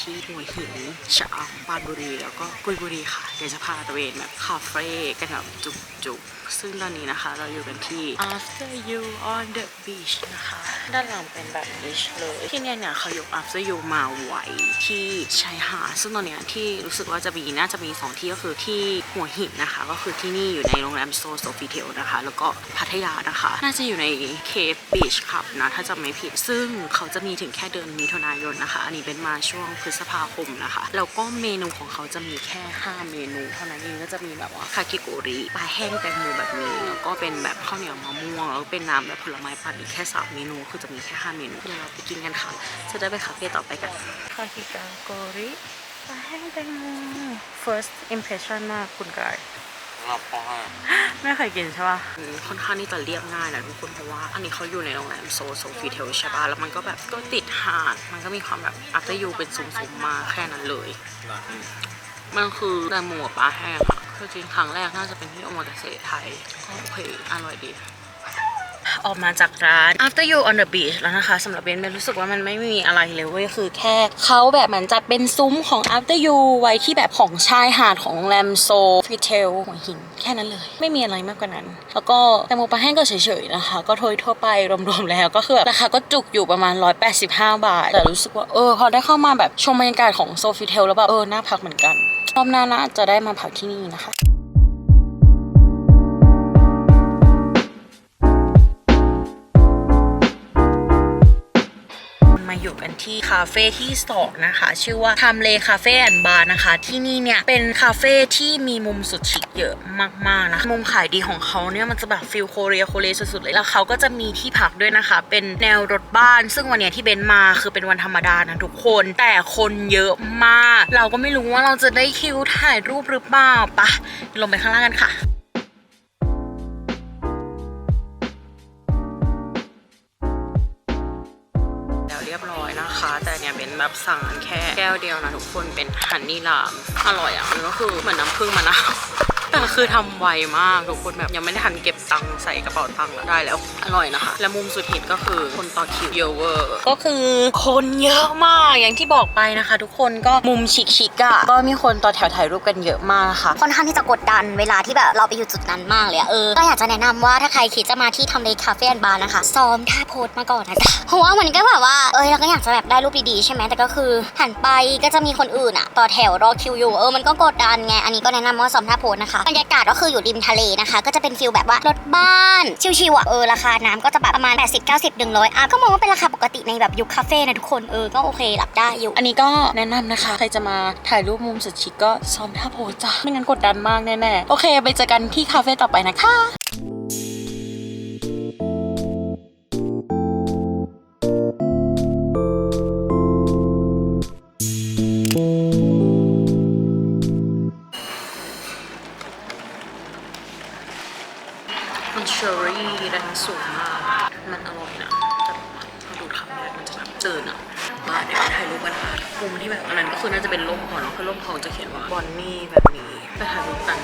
ที่หัวหินชะอำปรานบุรีแล้วก็กุยบุรีค่ะเดี๋ยวจะพาตะเวนแบบคาเฟ่กันแบบจุกๆ ซึ่งตอนนี้นะคะเราอยู่กันที่ After You on the Beach นะคะ ด้านหลังเป็นแบบ beach เลย ที่เนี่ยเนี่ยเขายก After You มาไว้ที่ชายหาดซึ่งตอนเนี้ยที่รู้สึกว่าจะมีน่าจะมีสองที่ก็คือที่หัวหินนะคะ ก็คือที่นี่อยู่ในโรงแรมโซโซฟิเทลนะคะ แล้วก็พัทยานะคะ น่าจะอยู่ในเคปบีชคลับนะ ถ้าจำไม่ผิด ซึ่งเขาจะมีถึงแค่เดือนมิถุนายนนะคะ อันนี้เป็นมาช่วงพฤษภาคมนะคะ แล้วก็เมนูของเขาจะมีแค่ 5 เมนู เท่านั้นเองก็จะมีแบบว่าคากิโกริปลาแห้งแตงโมแบบนี้แล้วก็เป็นแบบข้าวเหนียวมะม่วงแล้วก็เป็นน้ำแบบผลไม้ปั่นอีกแค่3เมนูคือจะมีแค่5เมนูเดี๋ยวเราไปกินกันค่ะ จะได้ไปคาเฟ่ต่อไปกันคากิโกริปลาแห้งแตงโม first impression มากคุณกายเราพอให้ไม่เคยกินใช่ป่ะอืมค่อนข้างที่จะเรียบง่ายนะทุกคนเพราะว่าอันนี้เขาอยู่ในโรงแรมโซโซฟีเทลใช่ป่ะแล้วมันก็แบบก็ติดหาดมันก็มีความแบบอั t เ r อร์ยูเป็นซุ้มๆมาแค่นั้นเลย มันคือแตงโมกับปลาแห้งอะ คือกินครั้งแรกน่าจะเป็นที่โอมากาเสะไทยก็โอเคอร่อยดี ออกมาจากร้าน After You on the Beach แล้วนะคะสำหรับเบนเบนรู้สึกว่ามันไม่มีอะไรเลยเว้ยคือแค่เขาแบบเหมือนจัดเป็นซุ้มของ After You ไว้ที่แบบของชายหาดของโรงแรมโซฟิเทลหัวหิน แค่นั้นเลย ไม่มีอะไรมากกว่านั้น แล้วก็แตงโมปลาแห้งก็เฉยๆนะคะ ก็โทยทั่วไปรวมๆแล้วก็คือราคาก็จุกอยู่ประมาณ 185 บาท แต่รู้สึกว่าเออพอได้เข้ามาแบบชมบรรยากาศของโซฟิเทลแล้วแบบเออน่าพักเหมือนกันรอบหน้านะจะได้มาพักที่นี่นะคะ อยู่กันที่คาเฟ่ที่สองนะคะ ชื่อว่าทำเลคาเฟ่แอนบาร์นะคะ ที่นี่เนี่ยเป็นคาเฟ่ที่มีมุมสุดชิคเยอะมากๆนะมุมขายดีของเขาเนี่ยมันจะแบบฟิลโคเรียโคเรียสุดๆเลยแล้วเขาก็จะมีที่พักด้วยนะคะ เป็นแนวรถบ้าน ซึ่งวันเนี้ยที่เบนมาคือเป็นวันธรรมดานะทุกคนแต่คนเยอะมาก เราก็ไม่รู้ว่าเราจะได้คิวถ่ายรูปหรือเปล่าปะลงไปข้างล่างกันค่ะ แบบสั่งแค่แก้วเดียวนะทุกคนเป็นฮันนี่ลาม อร่อยอะ มันก็คือเหมือนน้ำผึ้งมะนาว แต่คือทำไวมากทุกคนแบบยังไม่ได้ทันเก็บตังค์ใส่กระเป๋าตังค์แล้วได้แล้ว อร่อยนะคะ และมุมสุดฮิตก็คือคนต่อคิวเยอะเวอร์ก็คือคนเยอะมากอย่างที่บอกไปนะคะ ทุกคนก็มุมชิคๆอะก็มีคนต่อแถวถ่ายรูปกันเยอะมากนะคะค่อนข้างที่จะกดดันเวลาที่แบบเราไปอยู่จุดนั้นมากเลยอะเออก็อยากจะแนะนำว่าถ้าใครคิดจะมาที่ทำเลคาเฟ่แอนบาร์นะคะซ้อมท่าโพสมาก่อนนะคะเพราะว่ามันก็แบบว่าเออเราก็อยากจะแบบได้รูปดีๆใช่ไหมแต่ก็คือหันไปก็จะมีคนอื่นอะต่อแถวรอคิวอยู่เออมันก็กดดันไงอันนี้ก็แนะนำว่าซ้อมท่าโพสนะคะบรรยากาศก็คืออยู่ริมทะเลนะคะ ก็จะเป็นฟิลแบบว่ารถบ้านชิวๆอะเออราคาน้ำก็จะแบบประมาณ 80 90 100อะก็มองว่าเป็นราคาปกติในแบบยุคคาเฟ่นะทุกคนเออก็โอเครับได้อยู่ อันนี้ก็แนะนำนะคะ ใครจะมาถ่ายรูปมุมสุดชิคก็ซ้อมท่าโพสจ้ะไม่งั้นกดดันมากแน่ๆโอเค ไปเจอกันที่คาเฟ่ต่อไปนะคะ อร์รี่แรงสูงมาก มันอร่อยนะแต่พอดูคำแรกมันจะแบบตื่นอะมาเดี๋ยวถ่ายรูปกันค่ะมุมที่แบบอันนั้นก็คือน่าจะเป็นร่มพ่อเนาะคือร่มพองจะเขียนว่าบอนนี่แบบนี้ไปถ่ายรูปกัน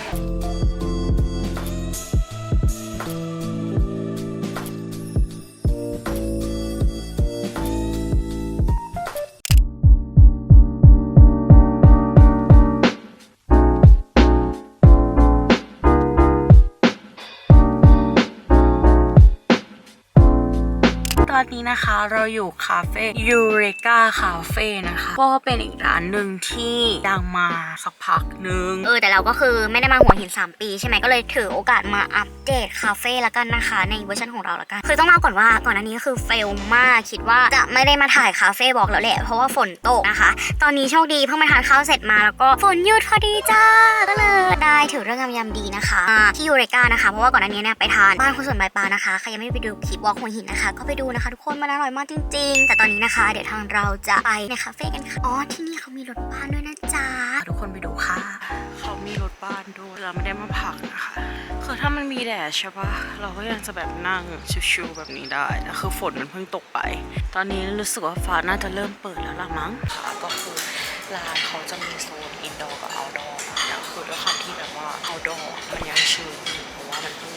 นนี้นะคะ เราอยู่คาเฟ่ยูเรกาคาเฟ่นะคะ ก็เป็นอีกร้านหนึ่งที่ดังมาสักพักหนึ่งเออแต่เราก็คือไม่ได้มาหัวหิน 3 ปีใช่ไหมก็เลยถือโอกาสมาอัปเดตคาเฟ่ละกันนะคะ ในเวอร์ชันของเราละกัน คือต้องเล่าก่อนว่าก่อนหน้านี้คือเฟลมากคิดว่าจะไม่ได้มาถ่ายคาเฟ่บอกแล้วแหละเพราะว่าฝนตกนะคะ ตอนนี้โชคดีเพิ่งไปทานข้าวเสร็จมาแล้วก็ฝนหยุดพอดีจ้าก็เลยได้ถือเรื่องยามดีนะคะมาที่ยูเรกานะคะเพราะว่าก่อนหน้านี้เนี่ยไปทานบ้านคุณส่วนใบปลานะคะใครยังไม่ไปดูคลิปวอล์กหัวหินนะคะ ก็ไปดูนะคะทุกคนมันอร่อยมากจริง ๆ แต่ตอนนี้นะคะ เดี๋ยวทางเราจะไปในคาเฟ่กันค่ะ อ๋อ ที่นี่เขามีรถบ้านด้วยนะจ๊ะ ทุกคนไปดูค่ะ เขามีรถบ้านด้วย เราไม่ได้มาพักนะคะ คือถ้ามันมีแดดใช่ปะเราก็ยังจะแบบนั่งชิวๆแบบนี้ได้แต่คือฝนมันเพิ่งตกไป ตอนนี้รู้สึกว่าฟ้าน่าจะเริ่มเปิดแล้วละมั้งค่ะก็คือร้านเขาจะมีโซนอินดอร์กับเอาท์ดอร์แล้วคือด้วยความที่แบบว่าเอาท์ดอร์มันยังชื้นอยู่เพราะว่ามันเพิ่ง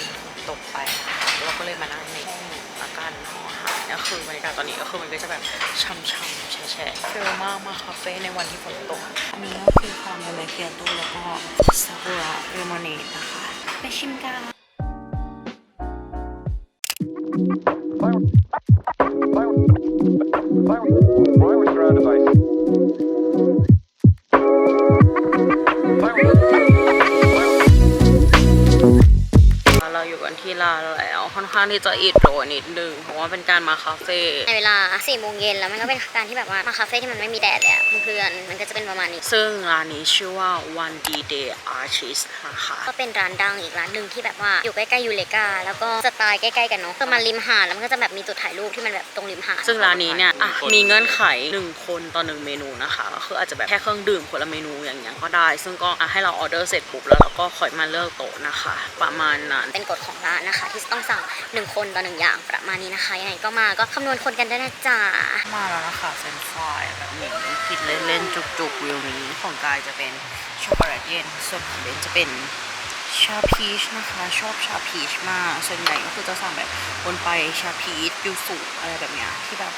ตกไปนะคะเราก็เลยมานั่งในห้อง ละกันเนาะค่ะก็คือบรรยากาศตอนนี้ก็คือมันก็จะแบบช่ำๆแฉะๆเฟลมากมาคาเฟ่ในวันที่ฝนตกอันนี้ก็คือคาเมลเคียโต้แล้วก็ซากุระเรมอนเนดนะคะไปชิมกัน Why was surrounded by เราอยู่กันที่ลานแล้ว ค่อนข้างที่จะอิดโรยนิดนึงเพราะว่าเป็นการมาคาเฟ่ในเวลา4ี่โมงเย็นแล้วมันก็เป็นการที่แบบว่ามาคาเฟ่ที่มันไม่มีแดดเลยอะเพื่อนๆมันก็จะเป็นประมาณนี้ ซึ่งร้านนี้ชื่อว่า One D Day Artist นะคะก็เป็นร้านดังอีกร้านหนึ่งที่แบบว่าอยู่ใกล้ๆยูเลกาแล้วก็สไตล์ใกล้ๆกันเนาะคือมันริมหาดแล้วมันก็จะแบบมีจุดถ่ายรูปที่มันแบบตรงริมหาดซึ่งร้านนี้เนี่ยอะมีเงื่อนไข 1 คนต่อ1เมนูนะคะก็คืออาจจะแบบแค่เครื่องดื่มคนละเมนูอย่างเงี้ยก็ได้ ซึ่งก็อะให้เราออเดอร์เสร็จปุ๊บแล้วเราก็ค่อยมาเลือกโต๊ะนะคะ ประมาณนั้นเป็นกฎของร้านนะคะที่จะต้องสั่งหนึ่งคนต่อหนึ่งอย่างประมาณนี้นะคะยังไงก็มาก็คำนวณคนกันได้นะจ๊ะมาแล้วนะคะเฟรนฟรายแบบนี้กินเล่นๆจุกๆวิวนี้ของกายจะเป็นช็อกโกแลตเย็นส่วนของเบนจะเป็นชาพีชนะคะชอบชาพีชมาก ส่วนใหญ่ก็คือจะสั่งแบบบนไปชาพีชยูสุอะไรแบบเนี้ยที่แบบ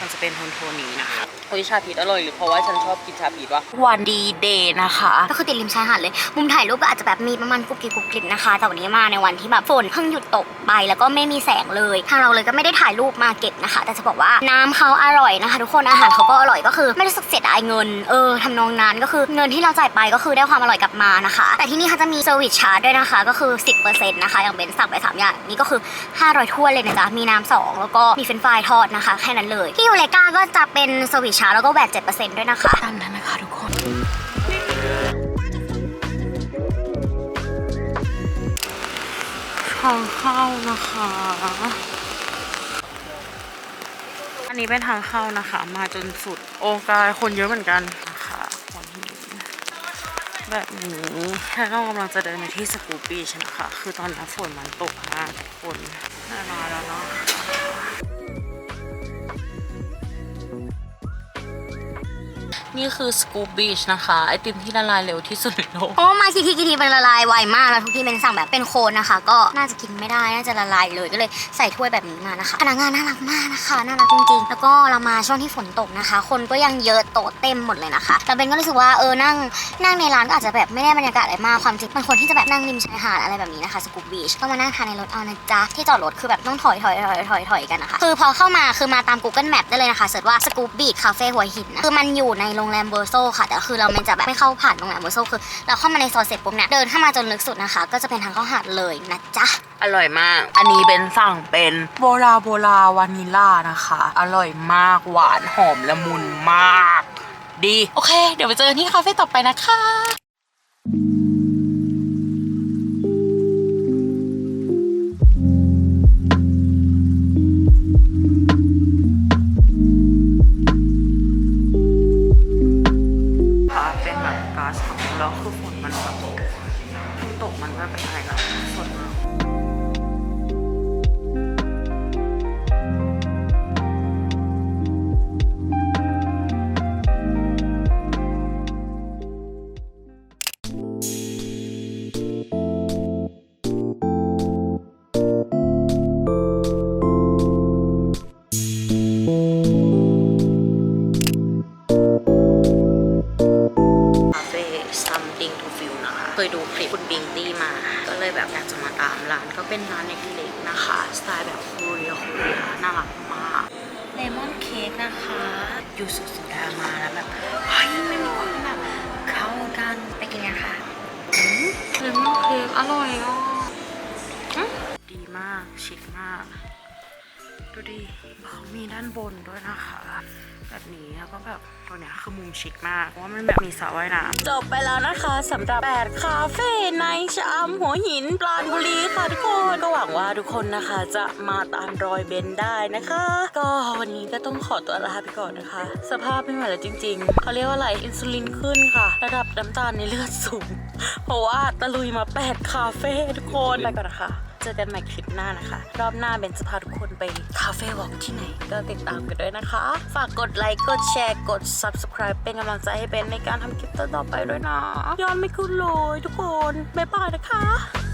มันจะเป็นโทนโทนๆนี้นะคะโอ้ยชาพีชอร่อยหรือเพราะว่าฉันชอบกินชาพีชวะวันดีเดย์นะคะ ก็คือติดริมชายหาดเลย มุมถ่ายรูปก็อาจจะแบบมีประมาณกรุบกริบกรุบกริบนะคะแต่วันนี้มาในวันที่แบบฝนเพิ่งหยุดตกไปแล้วก็ไม่มีแสงเลย ทางเราเลยก็ไม่ได้ถ่ายรูปมาเก็บนะคะ แต่จะบอกว่าน้ำเขาอร่อยนะคะ ทุกคนอาหารเขาก็อร่อยก็คือ ไม่รู้สึกเสียดายเงินเออทำนองนั้นก็คือเงินที่เราจ่ายไปก็คือได้ความอร่อยกลับมานะคะ แต่ที่นี่เขาจะมีเซอร์วิสชาร์จด้วยนะคะ ก็คือ10%นะคะอย่างเบนสั่งไปสามอย่างนี่ก็คือ 500ถ้วนเลยนะจ๊ะมีน้ำสองแล้วก็มีเฟรนช์ฟรายทอดนะคะแค่นั้นเลยที่ยูเลกาก็จะเป็นเซอร์วิสชาร์จแล้วก็แวด7%ด้วยนะคะตามนั้นนะคะทุกคน ทางเข้านะคะ อันนี้เป็นทางเข้านะคะ มาจนสุดโอกายคนเยอะเหมือนกันนะคะหัวหินแบบนี้แล้วเรากำลังจะเดินไปที่สกูปปี้ชนะคะ คือตอนนี้ฝนมันตกมากทุกคนแน่นอนแล้วเนาะ นี่คือสกูบีชนะคะ ไอติมที่ละลายเร็วที่สุดในโลกเพราะว่ามากี่ทีกี่ทีมันละลายไวมากแล้วทุกทีเป็นสั่งแบบเป็นโคนนะคะ ก็น่าจะกินไม่ได้น่าจะละลายเลยก็เลยใส่ถ้วยแบบนี้มานะคะพนักงานน่ารักมากนะคะน่ารักจริงๆ แล้วก็เรามาช่วงที่ฝนตกนะคะ คนก็ยังเยอะโต๊ะเต็มหมดเลยนะคะแต่เบนก็รู้สึกว่าเออนั่งนั่งในร้านก็อาจจะแบบไม่ได้บรรยากาศอะไรมากความจริงมันควรที่จะแบบนั่งริมชายหาดอะไรแบบนี้นะคะสกูบีชก็มานั่งทานในรถเอานะจ๊ะที่จอดรถคือแบบต้องถอยถอยถอยถอยถอยกันนะคะคือพอเข้ามาคือมาตาม Google Map ได้เลยนะคะเสิร์ชว่าสกูบีชคาเฟ่หัวหินนะคือมันอยู่ในโรงแรมเบอร์โซค่ะ แต่คือเรามันจะแบบไม่เข้าผ่านโรงแรมเบอร์โซคือ เราเข้ามาในซอยเสร็จปุ๊บเนี่ยเดินเข้ามาจนลึกสุดนะคะ ก็จะเป็นทางเข้าหาดเลยนะจ๊ะ อร่อยมาก อันนี้เป็นสั่งเป็นโบราโบราวานิลานะคะ อร่อยมากหวานหอมละมุนมาก ดี โอเค เดี๋ยวไปเจอกันที่คาเฟ่ต่อไปนะคะาสของเราคือฝนมันแบบตกมันก็เป็นอะไรนะฝนมากค เป็นร้านเล็กๆนะคะ สไตล์แบบโคเรียโคเรียน่ารักมากเลมอนเค้กนะคะยูสุโซดามาแล้วแบบเฮ้ยไม่มีความแบบเข้ากันไปกินกันค่ะเลมอนเค้กอร่อยอะอืมดีมากชิคมาก ดูดิเขามีด้านบนด้วยนะคะ แบบนี้แล้วก็แบบตัวเนี้ยคือมุมชิคมากเพราะว่ามันแบบมีสระว่ายน้ำจบไปแล้วนะคะสำหรับ8คาเฟ่ในชะอำหัวหินปราณบุรีค่ะทุกคนก็หวังว่าทุกคนนะคะจะมาตามรอยเบนได้นะคะ ก็วันนี้ก็ต้องขอตัวลาไปก่อนนะคะ สภาพไม่ไหวแล้วจริงๆเขาเรียกว่าอะไรอินซูลินขึ้นค่ะ ระดับน้ำตาลในเลือดสูง เพราะว่าตะลุยมา 8 คาเฟ่ทุกคนไปก่อนนะคะ เจอกันใหม่คลิปหน้านะคะ รอบหน้าเบนจะพาทุกคนไปคาเฟ่วอล์กที่ไหน ก็ติดตามกันด้วยนะคะ ฝากกดไลค์กดแชร์กด subscribe เป็นกำลังใจให้เบนในการทำคลิปต่อๆไปด้วยนะยอนไม่คุ้นเลยทุกคนบ๊ายบายนะคะ